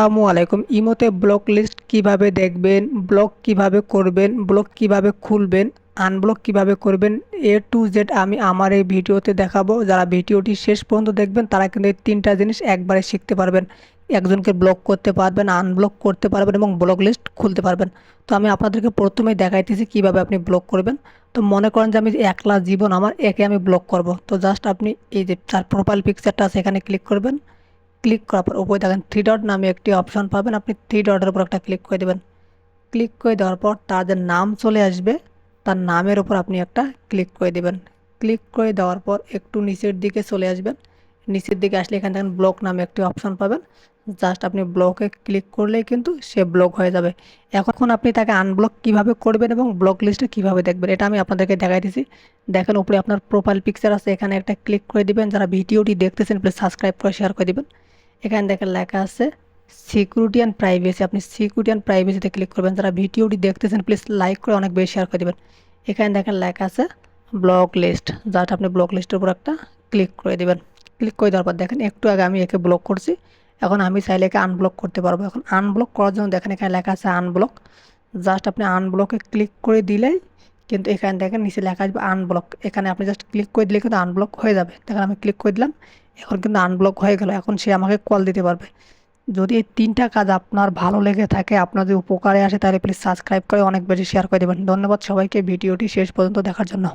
আসসালামু আলাইকুম। ইমোতে ব্লক লিস্ট কীভাবে দেখবেন, ব্লক কীভাবে করবেন, ব্লক কীভাবে খুলবেন, আনব্লক কীভাবে করবেন, এ টু জেড আমি আমার এই ভিডিওতে দেখাবো। যারা ভিডিওটি শেষ পর্যন্ত দেখবেন, তারা কিন্তু এই তিনটা জিনিস একবারে শিখতে পারবেন। একজনকে ব্লক করতে পারবেন, আনব্লক করতে পারবেন এবং ব্লক লিস্ট খুলতে পারবেন। তো আমি আপনাদেরকে প্রথমেই দেখাইতেছি কীভাবে আপনি ব্লক করবেন। তো মনে করেন যে আমি একলা জীবন আমার একে আমি ব্লক করব। তো জাস্ট আপনি এই যে তার প্রোফাইল পিকচারটা আছে, এখানে ক্লিক করবেন। ক্লিক করার পর উপরে দেখেন থ্রি ডট নামে একটি অপশন পাবেন। আপনি থ্রি ডটের উপর একটা ক্লিক করে দেবেন। ক্লিক করে দেওয়ার পর তার যে নাম চলে আসবে, তার নামের উপর আপনি একটা ক্লিক করে দেবেন। ক্লিক করে দেওয়ার পর একটু নিচের দিকে চলে আসবেন। নিচের দিকে আসলে এখানে দেখেন ব্লক নামে একটি অপশন পাবেন। জাস্ট আপনি ব্লকে ক্লিক করলেই কিন্তু সে ব্লক হয়ে যাবে। এখন আপনি তাকে আনব্লক কীভাবে করবেন এবং ব্লক লিস্টে কীভাবে দেখবেন, এটা আমি আপনাদেরকে দেখাইতেছি দেখেন উপরে আপনার প্রোফাইল পিকচার আছে, এখানে একটা ক্লিক করে দিবেন। যারা ভিডিওটি দেখতেছেন প্লিজ সাবস্ক্রাইব করে শেয়ার করে দিবেন। এখানে দেখেন লেখা আছে সিকিউরিটি অ্যান্ড প্রাইভেসি আপনি সিকিউরিটি অ্যান্ড প্রাইভেসিতে ক্লিক করবেন। যারা ভিডিওটি দেখতেছেন প্লিজ লাইক করে অনেক বেশি শেয়ার করে দেবেন। এখানে দেখেন লেখা আছে ব্লক লিস্ট জাস্ট আপনি ব্লক লিস্টের উপর একটা ক্লিক করে দেবেন। ক্লিক করে দেওয়ার পর দেখেন, একটু আগে আমি একে ব্লক করছি। এখন আমি চাইলে একে আনব্লক করতে পারব। এখন আনব্লক করার জন্য দেখেন এখানে লেখা আছে আনব্লক জাস্ট আপনি আনব্লকে ক্লিক করে দিলেই কিন্তু এখানে দেখেন নিচে লেখা আসবে আনব্লক এখানে আপনি জাস্ট ক্লিক করে দিলে কিন্তু আনব্লক হয়ে যাবে। দেখেন আমি ক্লিক করে দিলাম, এখন কিন্তু আনব্লক হয়ে গেল। এখন সে আমাকে কল দিতে পারবে। যদি এই তিনটা কাজ আপনার ভালো লেগে থাকে, আপনার যদি উপকারে আসে, তাহলে প্লিজ সাবস্ক্রাইব করে অনেক বেশি শেয়ার করে দেবেন। ধন্যবাদ সবাইকে, ভিডিওটি শেষ পর্যন্ত দেখার জন্য।